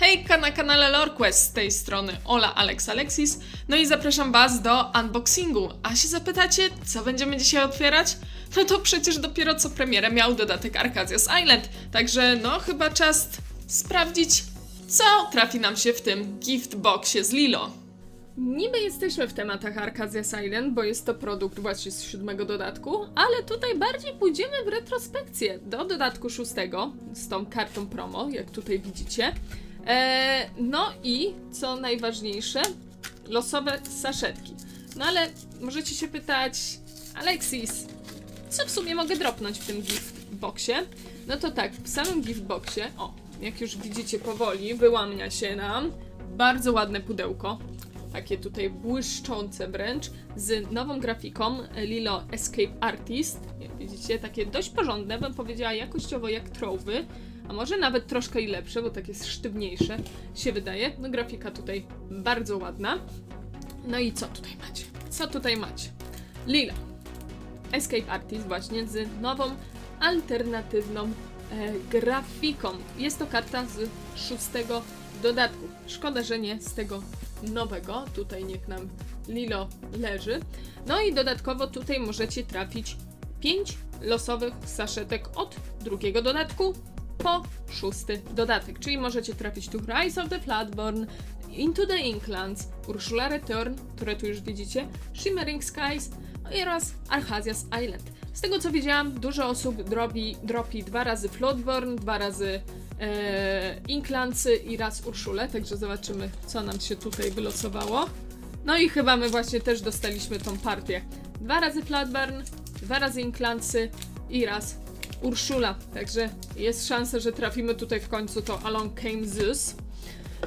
Hejka na kanale LoreQuest z tej strony Ola Alex Alexis, no i zapraszam Was do unboxingu. A się zapytacie, co będziemy dzisiaj otwierać? No to przecież dopiero co premierę miał dodatek Arcadia's Island, także no chyba czas sprawdzić, co trafi nam się w tym gift boxie z Lilo. Niby jesteśmy w tematach Arcadia's Island, bo jest to produkt właśnie z siódmego dodatku, ale tutaj bardziej pójdziemy w retrospekcję do dodatku szóstego z tą kartą promo, jak tutaj widzicie. E, no i co najważniejsze, losowe saszetki. No ale możecie się pytać, Alexis, co w sumie mogę dropnąć w tym gift boxie? No to tak, w samym gift boxie, o, jak już widzicie powoli, wyłamia się nam bardzo ładne pudełko. Takie tutaj błyszczące wręcz, z nową grafiką Lilo Escape Artist. Jak widzicie, takie dość porządne, bym powiedziała jakościowo jak trowy, a może nawet troszkę i lepsze, bo takie sztywniejsze się wydaje. No grafika tutaj bardzo ładna. No i co tutaj macie? Co tutaj macie? Lila. Escape Artist właśnie z nową, alternatywną e, grafiką. Jest to karta z szóstego dodatku. Szkoda, że nie z tego nowego. Tutaj niech nam Lilo leży. No i dodatkowo tutaj możecie trafić 5 losowych saszetek od drugiego dodatku po szósty dodatek. Czyli możecie trafić tu Rise of the Flatborn, Into the Inklands, Ursula Return, które tu już widzicie, Shimmering Skies oraz Archasia's Island. Z tego co widziałam, dużo osób drobi, dropi dwa razy Floodborn, dwa razy e, Inklandsy i raz Urszulę, także zobaczymy, co nam się tutaj wylosowało. No i chyba my właśnie też dostaliśmy tą partię. Dwa razy Flatburn, dwa razy Inklandsy i raz Urszula. Także jest szansa, że trafimy tutaj w końcu to Along Came Zeus.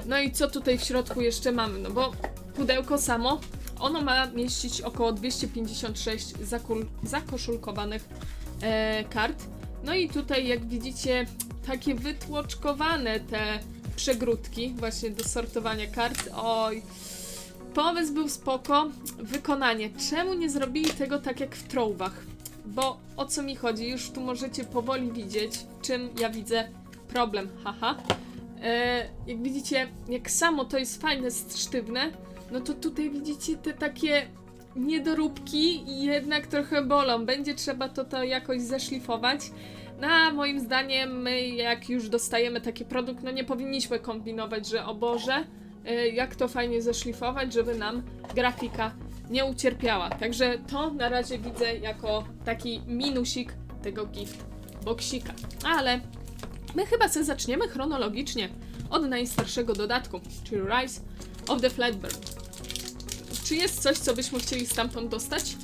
No i co tutaj w środku jeszcze mamy? No bo pudełko samo, ono ma mieścić około 256 zakul- zakoszulkowanych e, kart. No i tutaj jak widzicie takie wytłoczkowane te przegródki właśnie do sortowania kart. Oj, pomysł był spoko, wykonanie. Czemu nie zrobili tego tak jak w Trowach? Bo o co mi chodzi? Już tu możecie powoli widzieć, czym ja widzę problem, haha. E, jak widzicie, jak samo to jest fajne, sztywne, no to tutaj widzicie te takie niedoróbki i jednak trochę bolą. Będzie trzeba to, to jakoś zeszlifować. No a moim zdaniem my jak już dostajemy taki produkt, no nie powinniśmy kombinować, że o Boże, y, jak to fajnie zeszlifować, żeby nam grafika nie ucierpiała. Także to na razie widzę jako taki minusik tego gift boxika. Ale my chyba sobie zaczniemy chronologicznie od najstarszego dodatku, czyli Rise of the Flatburn. Czy jest coś, co byśmy chcieli stamtąd dostać?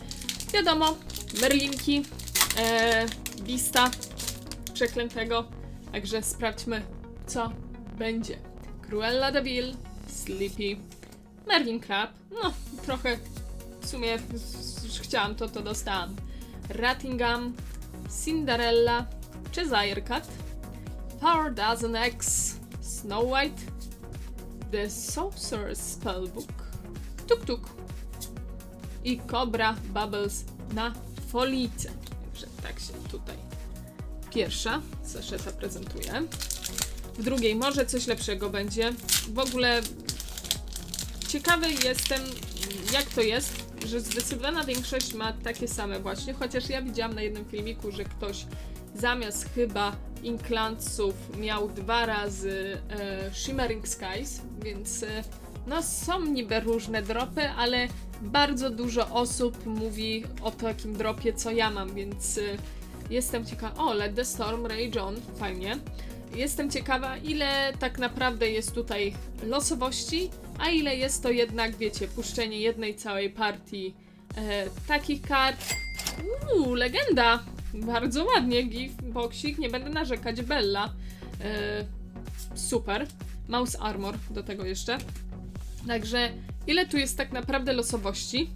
Wiadomo, Merlinki, e, Bista, przeklętego. Także sprawdźmy, co będzie. Cruella de Vil, Sleepy, Merlin Crab. No, trochę sumie chciałam to, to dostałam. Rattingham, Cinderella, Cheshire Cat, Power Dozen X, Snow White, The Sorcerer's Spellbook, Tuk Tuk i Cobra Bubbles na folice. Także tak się tutaj pierwsza saszeta prezentuje. W drugiej może coś lepszego będzie. W ogóle ciekawy jestem, jak to jest, że zdecydowana większość ma takie same właśnie, chociaż ja widziałam na jednym filmiku, że ktoś zamiast chyba Inklandsów miał dwa razy e, Shimmering Skies, więc e, no są niby różne dropy, ale bardzo dużo osób mówi o takim dropie, co ja mam, więc e, jestem ciekawa. O, Let the Storm Rage On, fajnie. Jestem ciekawa, ile tak naprawdę jest tutaj losowości, a ile jest to jednak, wiecie, puszczenie jednej całej partii e, takich kart. Uuu, legenda! Bardzo ładnie, gif, boksik, nie będę narzekać, Bella. E, super. Mouse Armor do tego jeszcze. Także ile tu jest tak naprawdę losowości,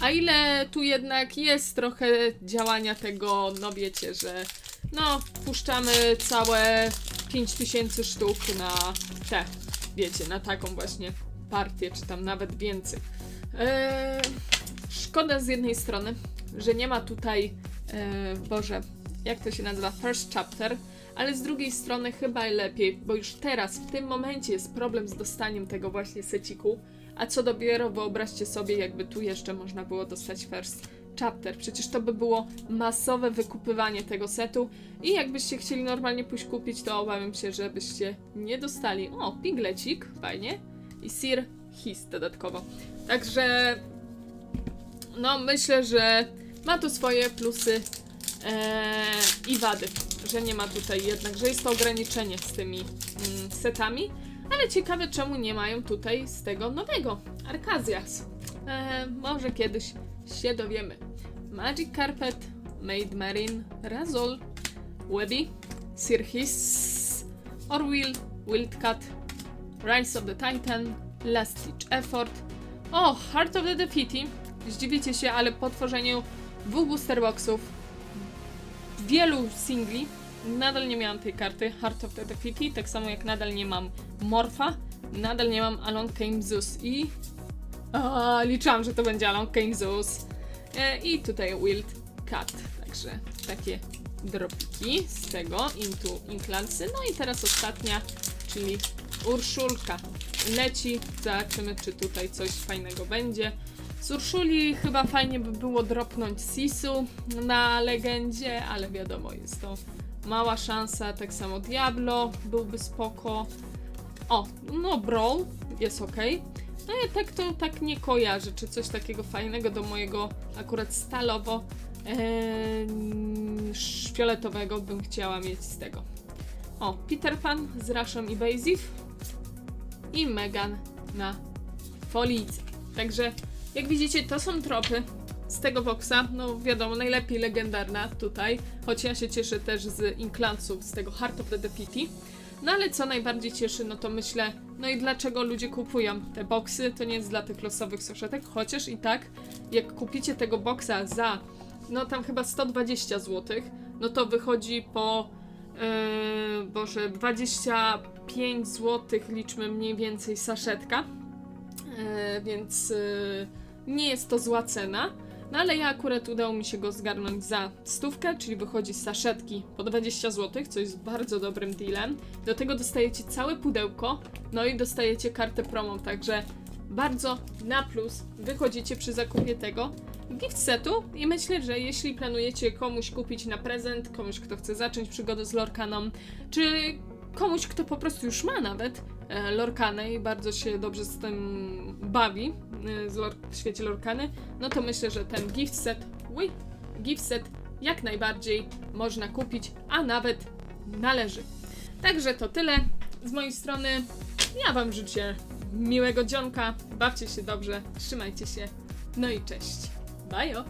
a ile tu jednak jest trochę działania tego, no wiecie, że no puszczamy całe 5000 sztuk na te, wiecie, na taką właśnie partię, czy tam nawet więcej. Eee, szkoda z jednej strony, że nie ma tutaj, e, Boże, jak to się nazywa, first chapter, ale z drugiej strony chyba lepiej, bo już teraz, w tym momencie jest problem z dostaniem tego właśnie seciku, a co dopiero wyobraźcie sobie, jakby tu jeszcze można było dostać first chapter. Przecież to by było masowe wykupywanie tego setu i jakbyście chcieli normalnie pójść kupić, to obawiam się, że byście nie dostali. O, piglecik, fajnie. I Sir His dodatkowo. Także no myślę, że ma to swoje plusy eee, i wady, że nie ma tutaj jednak, że jest to ograniczenie z tymi mm, setami, ale ciekawe czemu nie mają tutaj z tego nowego Arkazias. Eee, może kiedyś się dowiemy. Magic Carpet, Maid Marine, Razol, Webby, Sirhis, Orwell, Wildcat, Rise of the Titan, Last Ditch Effort. O, Heart of the Defeaty. Zdziwicie się, ale po tworzeniu dwóch booster boxów, wielu singli, nadal nie miałam tej karty Heart of the Defeaty, tak samo jak nadal nie mam Morfa, nadal nie mam Along Came Zeus i... A, liczyłam, że to będzie Along Came Zeus. E, I tutaj Wild Cat, także takie dropiki z tego Into Inklandsy. No i teraz ostatnia, czyli Urszulka. Leci, zobaczymy czy tutaj coś fajnego będzie. Z Urszuli chyba fajnie by było dropnąć Sisu na legendzie, ale wiadomo, jest to mała szansa, tak samo Diablo byłby spoko. O, no Brawl jest ok. No ja tak to tak nie kojarzę, czy coś takiego fajnego do mojego akurat stalowo em, fioletowego bym chciała mieć z tego. O, Peter Pan z Rashem i Bazif i Megan na folice. Także jak widzicie, to są tropy z tego boxa. No wiadomo, najlepiej legendarna tutaj, choć ja się cieszę też z Inklansów, z tego Heart of the Deputy. No ale co najbardziej cieszy, no to myślę, no i dlaczego ludzie kupują te boxy, to nie jest dla tych losowych soszetek, chociaż i tak, jak kupicie tego boxa za, no tam chyba 120 zł, no to wychodzi po, yy, boże, 25 zł liczmy mniej więcej saszetka, yy, więc yy, nie jest to zła cena. No ale ja akurat udało mi się go zgarnąć za stówkę, czyli wychodzi z saszetki po 20 zł, co jest bardzo dobrym dealem. Do tego dostajecie całe pudełko, no i dostajecie kartę promo, także bardzo na plus wychodzicie przy zakupie tego gift setu i myślę, że jeśli planujecie komuś kupić na prezent, komuś kto chce zacząć przygodę z Lorkaną, czy komuś kto po prostu już ma nawet Lorkanę i bardzo się dobrze z tym bawi e, z lor- w świecie Lorkany, no to myślę, że ten gift set, ui, gift set jak najbardziej można kupić, a nawet należy. Także to tyle z mojej strony. Ja Wam życzę miłego dzionka, bawcie się dobrze, trzymajcie się, no i cześć. Bajo!